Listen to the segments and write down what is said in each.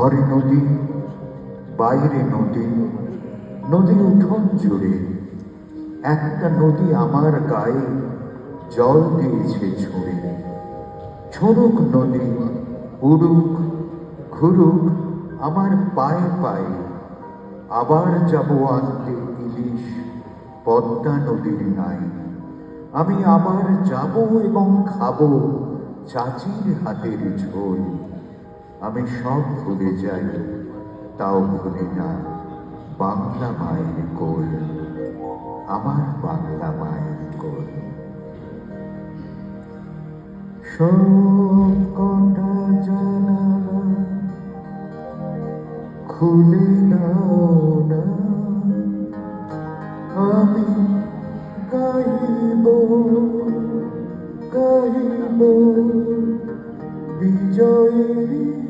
ঘরে নদী, বাইরে নদী নদী উঠোন জুড়ে। একটা নদী আমার গায়ে জল দিয়েছে ছুঁড়ে। ছড়ুক নদী, উড়ুক, ঘুরুক আমার পায়ে পায়ে। আবার যাব আনতে ইলিশ, পদ্মা নদীর নাই আমি আবার যাব এবং খাব চাচির হাতের ঝোল। আমি সব ভুলে যাই, তাও ভুলি না। বাংলা মায়ের কোল, আমার বাংলা মায়ের কোল। সব কটা জানালা, খুলে দাও না। আমি গাইব গাইব, বিজয়ের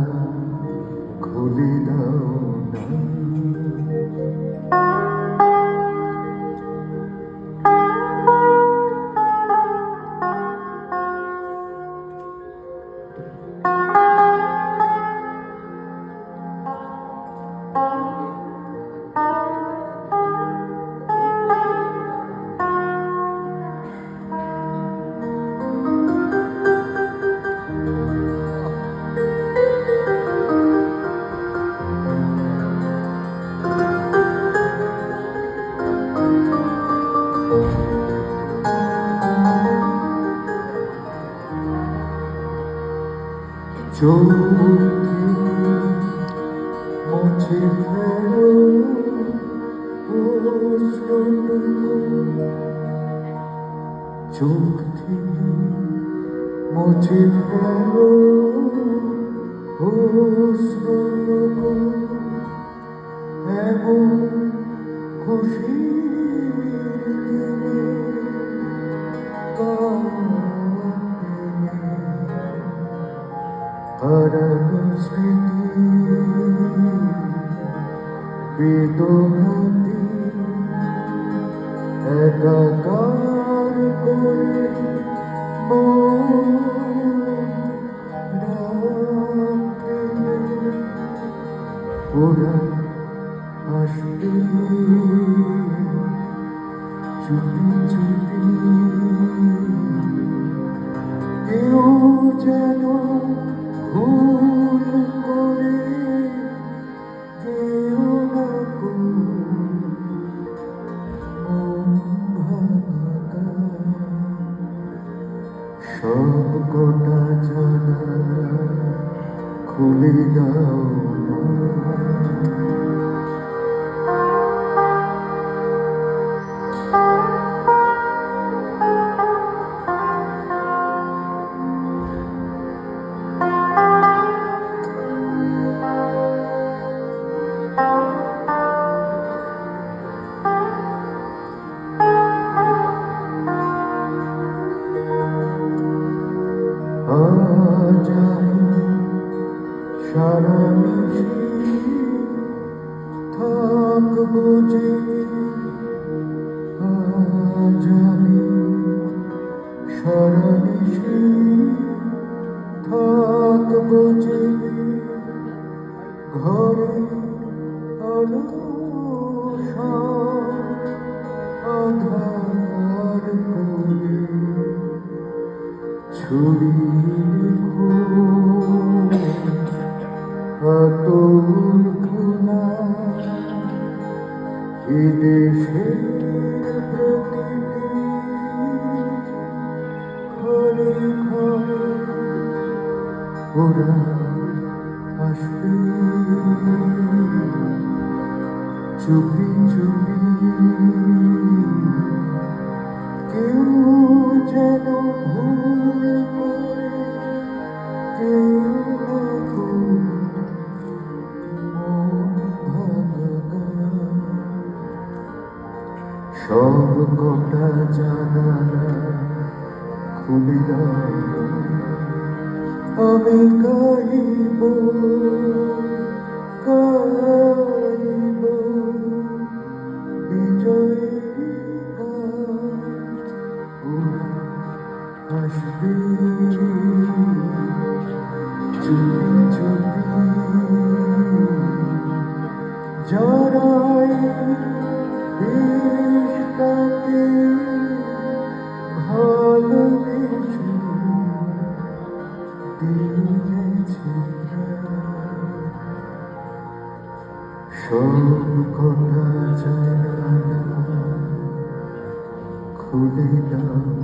মুছে ফেলো চোখ থেকে মুছে ফেলো অশ্রুটুকু এমন দিনে বেদনাতে একাকার করে ওরা আসবে চুপি চুপি কেউ যেন ভুল করে কেউ না সব গোটা জানালা খুলে দাও না আজ সারা নিশি যে আজ আমি সারা থাকব যে ঘরে আলো আধার করে ছড়িয়ে আতর খোলা এ দেশের প্রতিটি ঘরে ঘরে ওরা আসবে চুপি চুপি কেউ যেন ভুল করে কেউ না সব কটা জানালা খুলি আমি গাইব। কথা জানা খুলে দাও